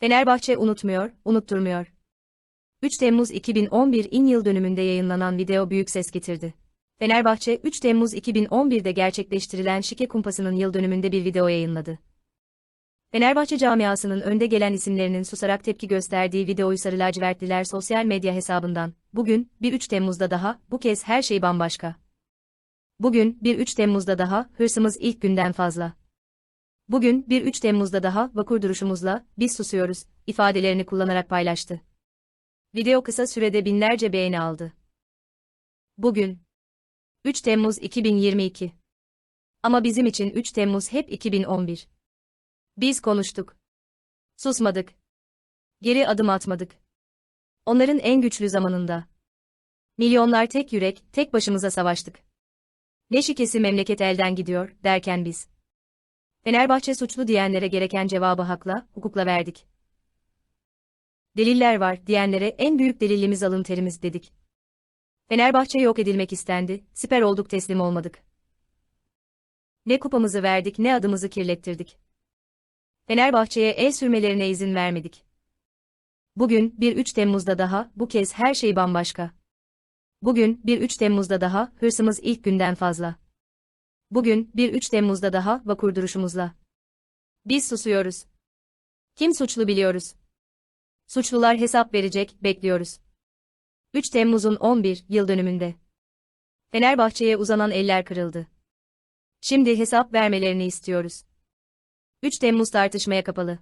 Fenerbahçe unutmuyor, unutturmuyor. 3 Temmuz 2011 in yıl dönümünde yayınlanan video büyük ses getirdi. Fenerbahçe 3 Temmuz 2011'de gerçekleştirilen şike kumpasının yıl dönümünde bir video yayınladı. Fenerbahçe camiasının önde gelen isimlerinin susarak tepki gösterdiği videoyu Sarı Lacivertliler sosyal medya hesabından, bugün, bir 3 Temmuz'da daha, bu kez her şey bambaşka. Bugün, bir 3 Temmuz'da daha, hırsımız ilk günden fazla. Bugün, bir 3 Temmuz'da daha, vakur duruşumuzla, biz susuyoruz, ifadelerini kullanarak paylaştı. Video kısa sürede binlerce beğeni aldı. Bugün, 3 Temmuz 2022. Ama bizim için 3 Temmuz hep 2011. Biz konuştuk. Susmadık. Geri adım atmadık. Onların en güçlü zamanında. Milyonlar tek yürek, tek başımıza savaştık. Ne şikesi memleket elden gidiyor, derken biz. Fenerbahçe suçlu diyenlere gereken cevabı hakla, hukukla verdik. Deliller var, diyenlere en büyük delilimiz alın terimiz dedik. Fenerbahçe yok edilmek istendi, siper olduk teslim olmadık. Ne kupamızı verdik ne adımızı kirlettirdik. Fenerbahçe'ye el sürmelerine izin vermedik. Bugün, bir 3 Temmuz'da daha, bu kez her şey bambaşka. Bugün, bir 3 Temmuz'da daha, hırsımız ilk günden fazla. Bugün, bir 3 Temmuz'da daha, vakur duruşumuzla. Biz susuyoruz. Kim suçlu biliyoruz. Suçlular hesap verecek, bekliyoruz. 3 Temmuz'un 11 yıl dönümünde. Fenerbahçe'ye uzanan eller kırıldı. Şimdi hesap vermelerini istiyoruz. 3 Temmuz tartışmaya kapalı.